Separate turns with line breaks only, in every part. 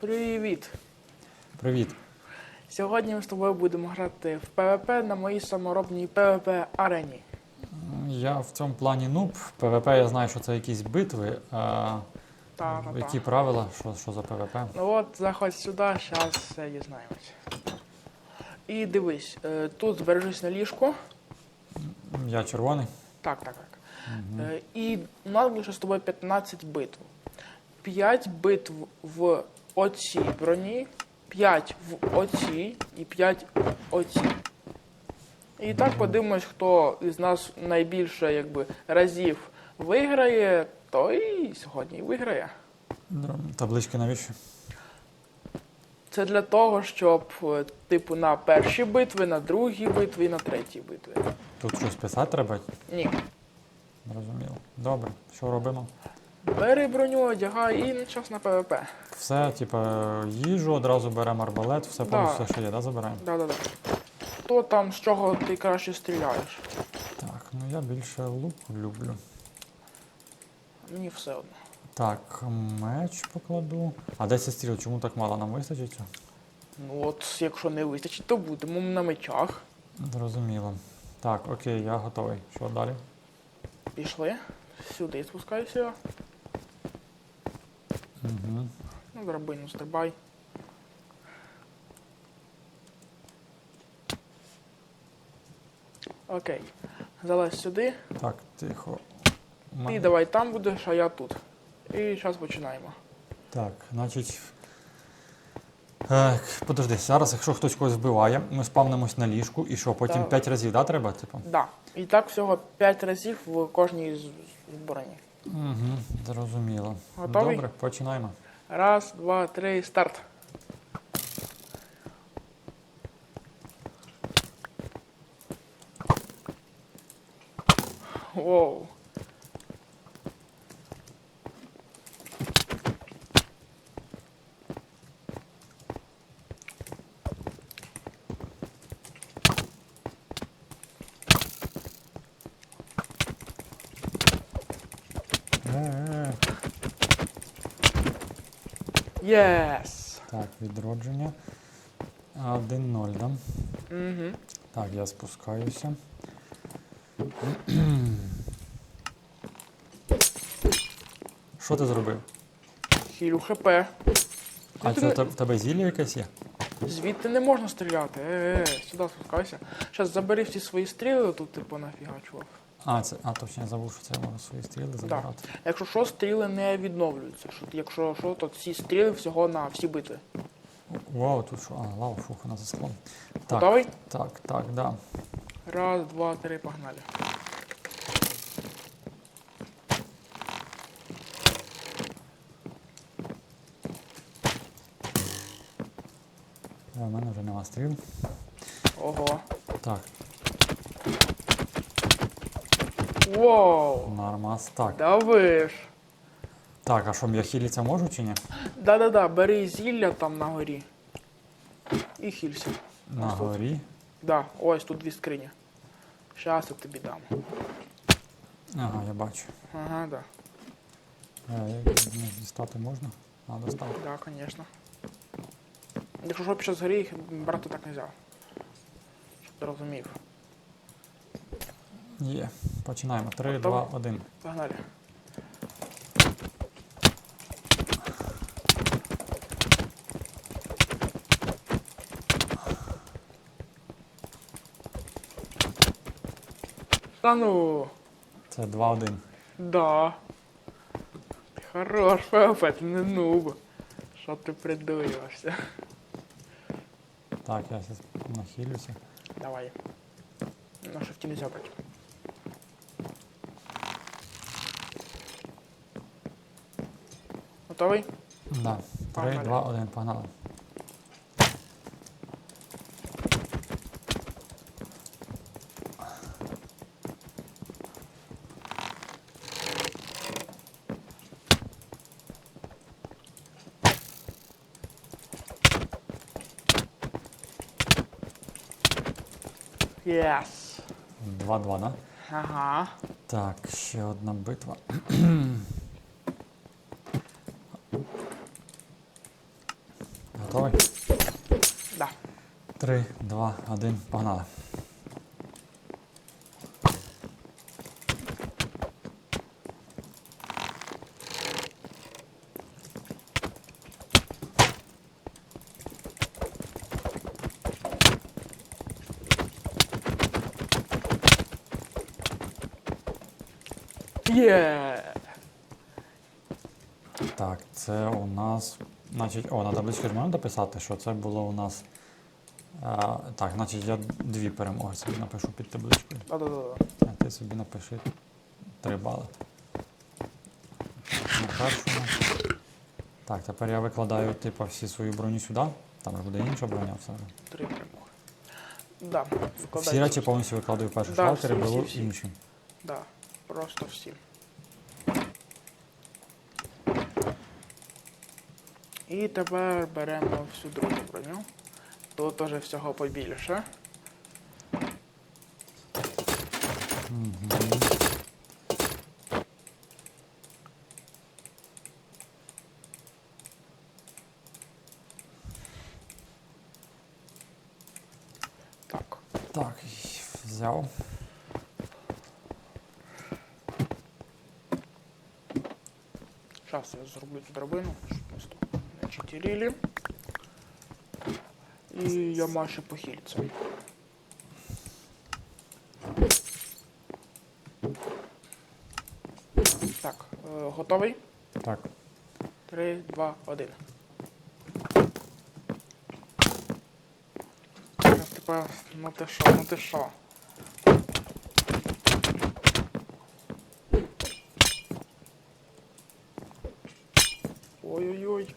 Привіт!
Привіт.
Сьогодні ми з тобою будемо грати в ПВП на моїй саморобній ПВП арені.
Я в цьому плані нуб. ПВП я знаю, що це якісь битви. А
Та-та-та.
які правила, що, що за ПВП?
Ну от, заходь сюди, зараз все дізнаємось. І дивись, е, тут збережись на ліжку.
Я червоний.
Так, так, так. Е, І у нас лише з тобою 15 битв. 5 битв в оцій броні, 5 в оцій і 5 в оцій. І так подивимось, хто із нас найбільше якби, разів виграє, той і сьогодні і виграє.
Таблички навіщо?
Це для того, щоб, е, типу, на перші битви, на другі битви і на третій битви.
Тут щось писати треба?
Ні.
Зрозуміло. Добре, що робимо?
Бери броню, одягай і час на ПВП.
Все, типу, їжу, одразу беремо арбалет, все
Да.
повністю все, що є, да, забираємо?
Да-да-да. Хто там, з чого ти краще стріляєш?
Так, ну я більше лук люблю.
Мені все одно.
Так, меч покладу. А 10 стріл, чому так мало нам вистачить?
Ну от, якщо не вистачить, то будемо на мечах.
Зрозуміло. Так, окей, я готовий. Що далі?
Пішли. Сюди спускайся.
Угу.
Ну, драбину стрибай. Окей. Залазь сюди.
Так, тихо.
Ти давай там будеш, а я тут. І зараз починаємо.
Так, значить. Е, подожди, зараз, якщо хтось когось вбиває, ми спавнимось на ліжку і що, потім
Так.
5 разів, да, треба? Типу?
Да. І так всього 5 разів в кожній з з броні.
Угу, зрозуміло.
Готовий?
Добре, починаємо.
Раз, два, три, старт. Воу.
Е-е-е.
Єс.
Так, відродження. 1-0, да?
Угу.
Так, я спускаюся. Що ти зробив?
Хілю ХП.
А це в тебе зілля якесь є?
звідти не можна стріляти. Е, е, сюди спускайся. Зараз забери всі свої стріли, тут типу нафігачував.
А, це, а точно я забув, що це можу свої стріли забирати.
Якщо що, стріли не відновлюються. Що, якщо що, то всі стріли всього на всі битви.
Вау, тут що? А, лава, фух, вона за склом. Так,
Готовий?
так, так, да.
Раз, два, три, погнали.
У мене вже нема стріл.
Ого.
Так,
Воу!
нормас. Так,
Давиш.
так, а що, я хіліться можу чи ні?
Да-да-да, бери зілля там на горі. І хілься.
На
Ось тут.
горі.
Да, ось тут дві скрині. Щас я тобі дам.
Ага, я бачу.
Ага, да.
Е, ну, Дістати можна? А, достав.
Да, конечно. Якщо що пішов з гори, їх брати так не взяв. Щоб ти розумів.
Є. Починаємо. 3,
Готово?
2, 1.
Погнали. Та ну,
Це 2, 1.
да. Ти хорош, Фефе, ти не нуб. Що ти придуєшся?
Так, я зараз нахилюся.
Давай. На шифті не брати. Готовий?
Да. 3,
Погнали.
2, 1, погнали.
Yes.
2, 2, да?
Ага.
Так, ще одна битва. 3, 2, 1, погнали.
Є!
Так, це у нас. Значить, о, на табличку ж можна дописати, що це було у нас. А, так, значить, я дві перемоги собі напишу під табличкою.
Да-да-да.
А ти собі напиши три бали. На першому. Так, тепер я викладаю типу, всі свою броню сюди. Там ж буде інша броня все.
Три перемоги. Да,
Всі речі повністю викладаю в першу
Да,
шалтер і
всі,
беру
всі, всі.
інші.
Да, просто всі. І тепер беремо всю другу броню. Тут теж всього побільше. Так.
Так, взяв.
Зараз я зроблю цю драбину, щоб тут не читерили. І я машу похилиться. Так, е, готовий?
Так.
Три, два, один. Типа, ну ти що, ну ти що? Ой-ой-ой.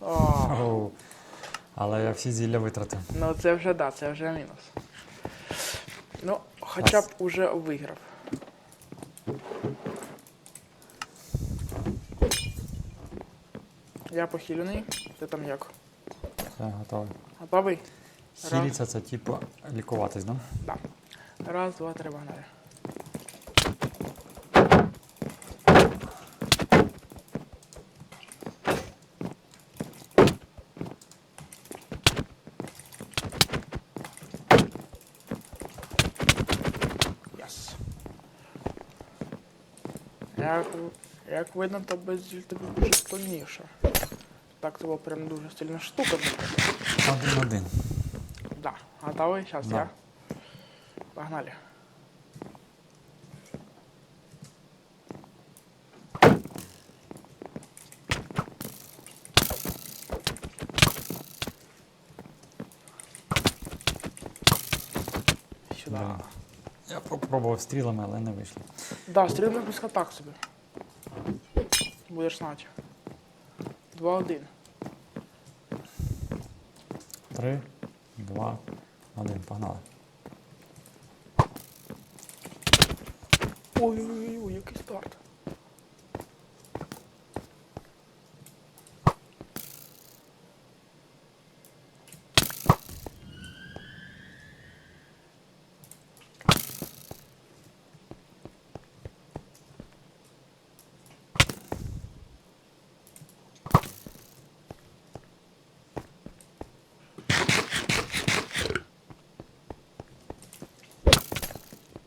А,
Оу. Але я всі зілля витратив.
ну це вже да, це вже мінус. Ну, хоча б
Раз.
уже виграв. Я похилений. Ти там як?
Все, готовий.
Готовий?
Хіліться це типу лікуватись, да?
Да. Раз, два, три, погнали. Yes. Як, як видно, то без тобі дуже сильніше. Так, це була прям дуже сильна штука.
Один-один.
Да. Готовий? Сейчас
Да.
я. Погнали. Сюда.
Блін. Я попробував стрілами, але не вийшло.
Да, стрільно близько так собі. Будеш знати. Два-один.
Три, два, один. Погнали.
Ой-ой-ой, який старт.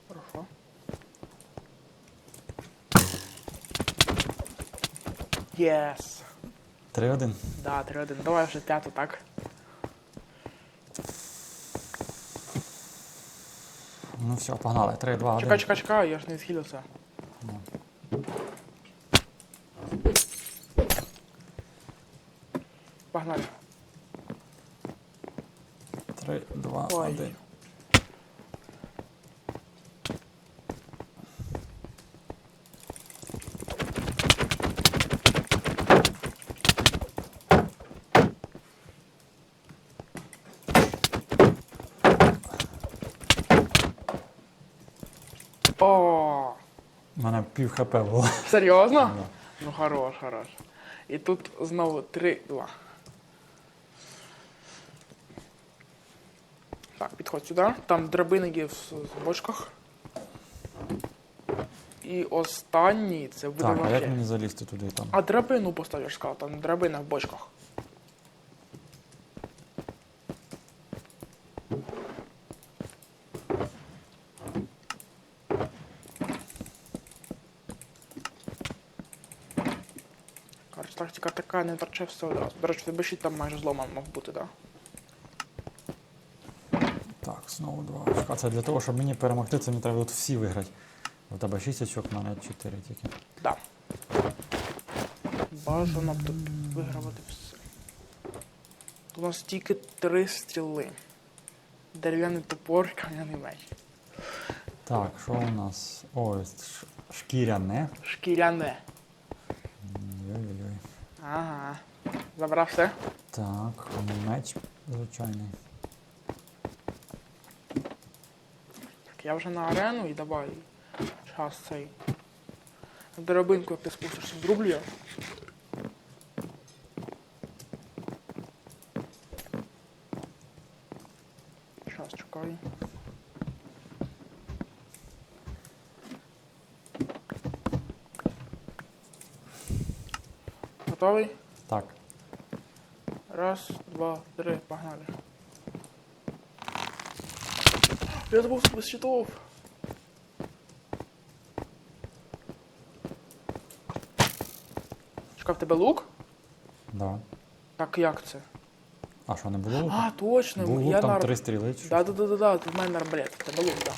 Хорошо. Yes.
Три-один.
Да, 3-1. Давай вже п'яту, так?
Ну все, погнали. Три, два, один.
Чекай, чекай, чекай, я ж не схилився. Погнали.
Три, два,
Ой.
один.
О,
У мене пів хп було.
серйозно? Ну хорош, хорош. І тут знову 3-2. Так, підходь сюди. Там драбини є в, с- в бочках. І І останній це буде
Так, а як
вообще.
мені залізти туди там?
А драбину поставиш, сказав, там драбина в бочках. Тактика така, не торче все одразу. До речі, щит там майже зломан мав бути, так?
Так, знову два очка. Це для того, щоб мені перемогти, це мені треба тут всі виграти. У тебе 6 очок, у мене 4 тільки.
Да. Бажано тут вигравати все. У нас тільки три стріли. Дерев'яний топор, кам'яний меч.
Так, що у нас? Ой, шкіряне.
Шкіряне. Ага. Забрав все.
Так, меч звичайний.
Так, я вже на арену і давай. Час цей. Драбинку, як ти спустишся, зроблю я. Щас чекай. Готовий?
Так,
Раз, два, три, погнали. Я забув без щитов. Чекай, в тебе лук?
да.
Так як це?
А що, не було луку?
А, точно,
Був лук,
я
там
на...
три стріли чи що?
Да, да, да, да, да, в мене арбалет, в тебе лук, да.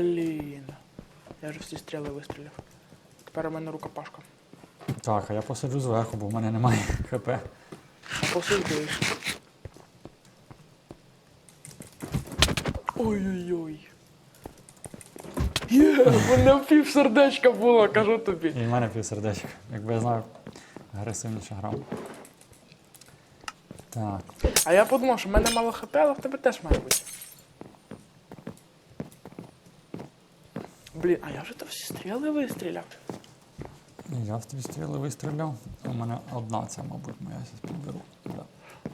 Блін. Я вже всі стріли вистріляв. Тепер у мене рукопашка.
Так, а я посиджу зверху, бо в мене немає хп.
А посилки. Ой-ой-ой. Є, в мене пів сердечка було, кажу тобі.
І в мене півсердечка. Якби я знав, агресивніше грав. Так,
А я подумав, що в мене мало хп, але в тебе теж має бути. Блін, а я вже то всі стріли вистріляв.
я в твій стріли вистріляв. У мене одна ця, мабуть, моя зараз підберу. Да.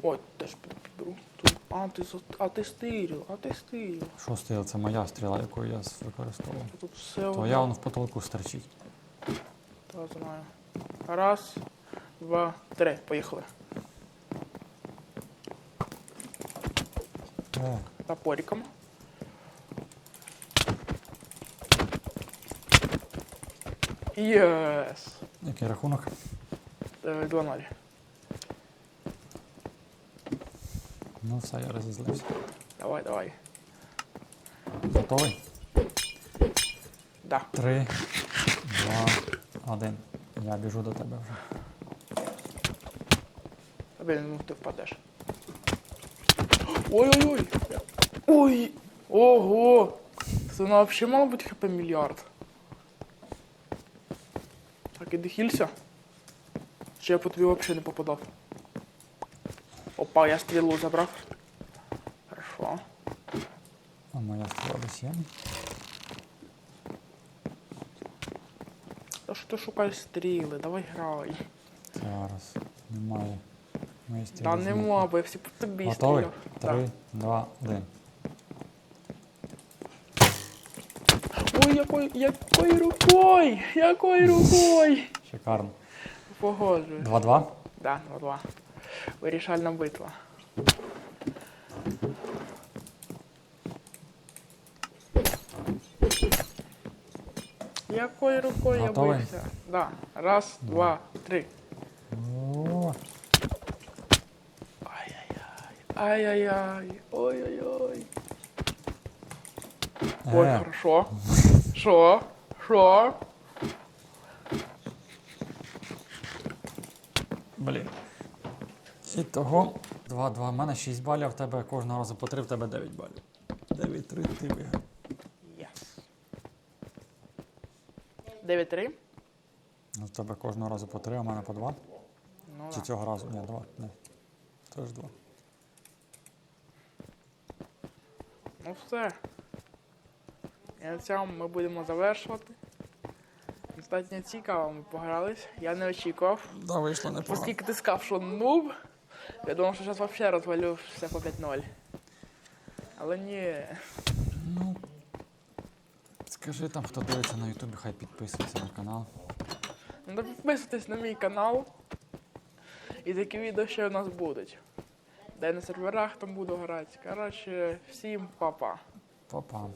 Ой, теж під- підберу. Тут. А, ти, зо- а ти стирів, а ти стирів.
Що стріла? Це моя стріла, яку я використовував.
Тут все
Твоя вон в потолку стерчить.
Та знаю. Раз, два, три. Поїхали.
Е,
Топориком. Єс!
який рахунок?
Е, 2-0.
Ну все, я розізлився.
Давай, давай.
Готовий?
Да.
Три, два, один. Я біжу до тебе вже.
Блін, ну ти впадеш. Ой-ой-ой! Ой! Ого! Це ну, взагалі мало бути хп мільярд. Так, іди хілься. Чи я по тобі взагалі не попадав? Опа, я стрілу забрав. Хорошо.
А моя стріла десь є.
Та що ти шукаєш стріли? Давай грай.
Зараз. Немає. Мої стріли
Та нема, бо я всі по тобі
Готовий?
стріляв.
Три, два, один.
Ой, якою, якою рукою? Якою рукою?
Шикарно.
Погоджуюсь.
Два-два.
Да, 2-2. Вирішальна битва. Якою рукою я
Готовий?
бився? Да. Раз, два, три.
О,
Ай-яй-яй. Ай-яй-яй. Ой-ой-ой. Ой,
Е,
хорошо. Що? Що?
блін. І того. Два-два. У мене 6 балів, в тебе кожного разу по 3, в тебе 9 балів. 9-3 ти виграв.
Yes. 9-3?
Ну, в тебе кожного разу по 3, а в мене по 2.
Ну,
Чи
да.
цього разу? Ні, 2. Ні. Теж 2.
Ну все. І на цьому ми будемо завершувати. Достатньо цікаво ми погрались. Я не очікував.
Да, вийшло непогано.
Оскільки ти сказав, що нуб, я думав, що зараз взагалі розвалю все по 5-0. Але ні.
Ну, скажи там, хто дивиться на Ютубі, хай підписується на канал.
Ну, підписуйтесь на мій канал. І такі відео ще у нас будуть. Де на серверах там буду грати. Коротше, всім па-па.
Па-па.